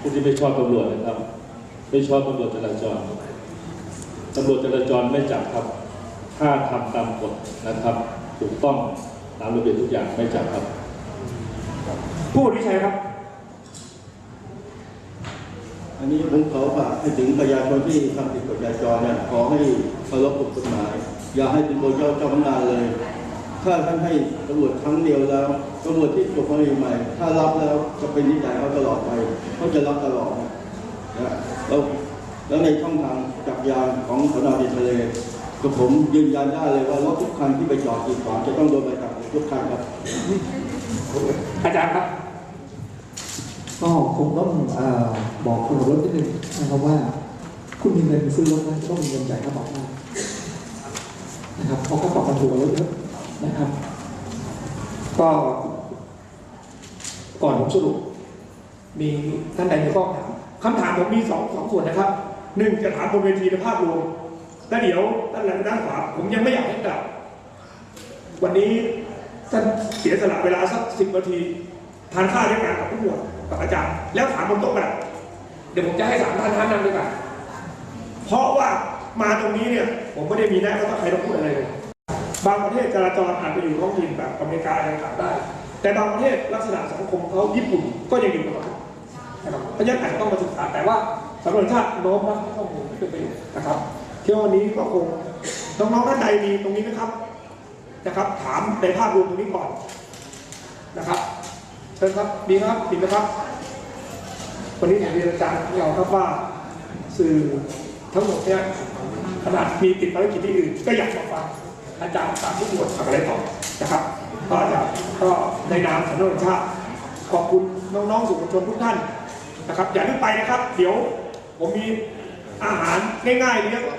ผู้ที่ไม่ชอบตำรวจนะครับ ไม่ชอบตำรวจจราจรตำรวจจราจรไม่จับครับ ถ้าทำตามกฎนะครับ ถูกต้องตามระเบียบทุกอย่างไม่จับครับ ผู้วิชัยครับ อันนี้ผมขอฝากให้ถึงประชาชนที่ทำผิดกฎจราจรเนี่ยขอให้เคารพกฎหมาย อย่าให้เป็นโดยเจ้าเจ้าพนักงานเลย ถ้าท่านให้ตำรวจครั้งเดียวแล้วตำรวจที่จบมาใหม่ๆถ้ารับแล้วจะเป็นนิสัยเขาตลอดไปเขาจะรับตลอดนะแล้วแล้วในช่องทางจับยางของสนดินทะเลก็ผมยืนยันได้เลยว่ารถทุกคันที่ไปจอดกีดขวางจะต้องโดนใบจับทุกคันครับ อาจารย์ครับ ก็คงต้องเออบอกคนขับรถนิดนึงนะครับว่า คุณมีเงินซื้อรถนะจะต้องมีเงินจ่ายค่าปรับได้นะครับเพราะค่าปรับมันถูกกว่ารถเยอะ นะครับ ก็ก่อนผมสรุป มีท่านใดมีข้อถามคำถามผมมีสองสองส่วนนะครับหนึ่งจะถามบนเวทีในภาพรวมและเดี๋ยวด้านหลังด้านขวาผมยังไม่อยากให้กลับ วันนี้ท่านเสียสละเวลาสักสิบนาที ทานข้าวด้วยกันกับผู้หมวดกับอาจารย์ แล้วถามบนโต๊ะกันเดี๋ยวผมจะให้สามท่านท่านนั่งด้วยกันเพราะว่ามาตรงนี้เนี่ย ผมไม่ได้มีหน้าว่าใครต้องพูดอะไรเลย บางประเทศจราจรอาจจะอยู่ท้องถิ่นแบบอเมริกาอะไรต่างได้ แต่บางประเทศลักษณะสังคมเขาญี่ปุ่นก็ยังอยู่กับเรานะครับเพราะฉะนั้นอาจจะต้องมาศึกษาแต่ว่าสำหรับชาติโน้มรับข้อมูลที่เป็นประโยชน์นะครับเที่ยววันนี้ก็คงน้องๆท่านใดมีตรงนี้นะครับนะครับ ถามในภาพรวมตรงนี้ก่อนนะครับเชิญครับดีครับดีนะครับ วันนี้ผมเรียนอาจารย์ของเราครับว่าสื่อทั้งหมดเนี่ยขนาดมีติดภารกิจที่อื่นก็อยากมาฟัง อาจารย์ตามที่บวชทำอะไรต่อนะครับก็อาจารย์ก็ในนามสำนักงานชาติขอบคุณน้องๆสื่อมวลชนทุกท่านนะครับอย่าลืมไปนะครับ เดี๋ยวผมมีอาหารง่ายๆเลี้ยง